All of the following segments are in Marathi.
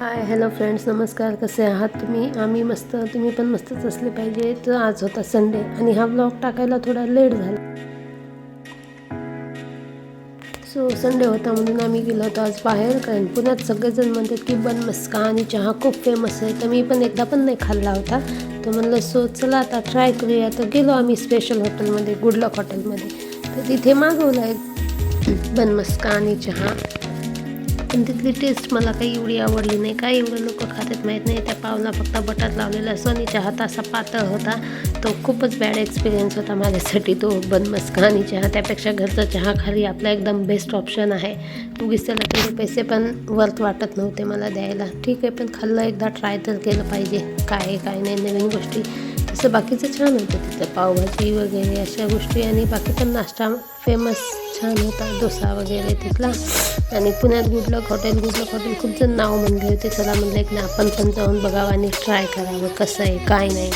हाय हॅलो फ्रेंड्स नमस्कार कसे आहात तुम्ही? आम्ही मस्त तुम्ही पण मस्तच असले पाहिजे. तर आज होता संडे आणि हा ब्लॉग टाकायला थोडा लेट झाला. सो संडे होता म्हणून आम्ही गेलो होतो आज बाहेर कारण पुण्यात सगळेजण म्हणतात की बन मस्का आणि चहा खूप फेमस आहे. तर मी पण एकदा पण नाही खाल्ला होता. तर म्हणलं सो चला आता ट्राय करूया. तर गेलो आम्ही स्पेशल हॉटेलमध्ये गुडलक हॉटेलमध्ये तर तिथे मागवलं आहे बन मस्का आणि चहा. पण तिथली टेस्ट मला काही एवढी आवडली नाही. काय एवढं लोक खातात माहीत नाही. त्या पावला फक्त बटाट लावलेला असतो आणि चहा असा पातळ होता. तो खूपच बॅड एक्सपिरियन्स होता माझ्यासाठी तो बनमस्का आणि चहा. त्यापेक्षा घरचा चहा खाली आपला एकदम बेस्ट ऑप्शन आहे. उगीच त्याला तेवढे पैसे पण वर्थ वाटत नव्हते मला द्यायला. ठीक आहे पण खाल्लं एकदा ट्राय तर केलं पाहिजे. काय आहे काय नाही नवीन गोष्टी. असं बाकीचं छान होतं तिथं. पावभाजी वगैरे अशा गोष्टी आणि बाकीचा नाश्ता फेमस छान होता. डोसा वगैरे तिथला. आणि पुण्यात गुडलक हॉटेल गुडलक हॉटेल खूप जण नाव म्हणले होते. चला म्हणलं की ना आपण पण जाऊन बघावं आणि ट्राय करावं. कसं आहे? काय नाही?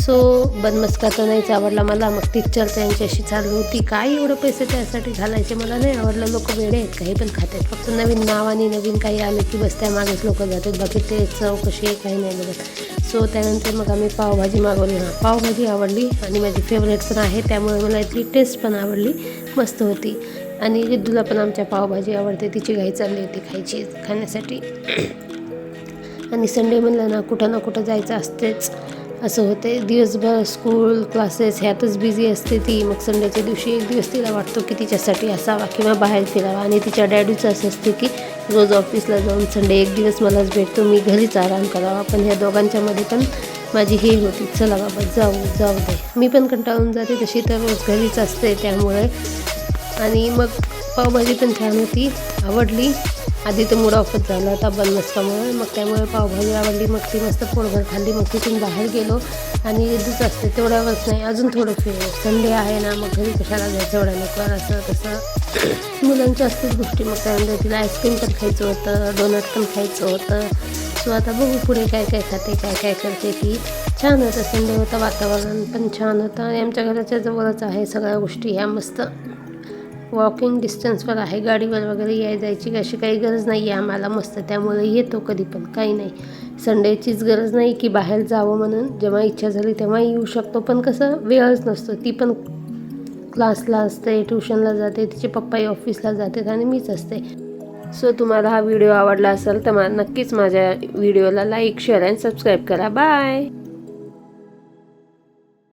सो बनमस्का तर नाहीच आवडला मला. मग ती चर्चा यांच्याशी चालू होती. काय एवढं पैसे त्यासाठी घालायचे मला नाही आवडलं. लोक वेडे आहेत काही पण खातात. फक्त नवीन नाव आणि नवीन काही आलं की बस त्यामागेच लोक जातात. बाकी ते चव कशी आहे काही नाही बघत. सो त्यानंतर मग आम्ही पावभाजी मागवली. हां पावभाजी आवडली आणि माझी फेवरेट पण आहे. त्यामुळे मला यातली टेस्ट पण आवडली. मस्त होती. आणि रिद्धूला पण आमच्या पावभाजी आवडते. तिची घाई चालली होती खायची खाण्यासाठी. आणि संडे म्हणलं ना कुठं ना कुठं जायचं असतेच. असं होते दिवसभर स्कूल क्लासेस ह्यातच बिझी असते ती. मग संडेच्या दिवशी एक दिवस तिला वाटतो की तिच्यासाठी असावा किंवा बाहेर फिरावा. आणि तिच्या डॅडीचं असं असते की रोज ऑफिसला जाऊन संडे एक दिवस मलाच भेटतो. मी घरीच आराम करावा. पण ह्या दोघांच्यामध्ये पण माझी हे होती. चला बाबा जाऊ जाऊ दे. मी पण कंटाळून जाते. तशी तर रोज घरीच असते त्यामुळे. आणि मग पावभाजी पण छान होती. आवडली. आधी तर मूड ऑफच झाला होता बंद नसल्यामुळे. मग त्यामुळे पावभाजी आवडली मग ती मस्त पोळभर खाल्ली. मग तिथून बाहेर गेलो आणि दूध असते तेवढ्यावरच नाही अजून थोडं फिर संडे आहे ना मग घरी कशाला जायचं एवढ्या लवकर? असं तसं. मुलांच्या असतील गोष्टी. मग त्यानंतर तिला आईस्क्रीम पण खायचं होतं डोनट पण खायचं होतं. सो आता बघू पुढे काय काय खाते काय काय करते ती. छान होतं संडे होतं वातावरण पण छान होतं. आणि आमच्या घराच्या जवळच आहे सगळ्या गोष्टी ह्या मस्त. वॉकिंग डिस्टन्सवर आहे गाडीवर वगैरे याय जायची अशी काही गरज नाही आहे आम्हाला मस्त त्यामुळे येतो कधी पण काही नाही. संडेचीच गरज नाही की बाहेर जावं म्हणून जेव्हा इच्छा झाली तेव्हा येऊ शकतो पण कसं वेळच नसतो ती पण क्लासला असते ट्युशनला जाते तिचे पप्पाही ऑफिसला जातात आणि मीच असते. सो तुम्हाला हा व्हिडिओ आवडला असेल तर मला नक्कीच माझ्या व्हिडिओला लाईक शेअर आणि सबस्क्राईब करा. बाय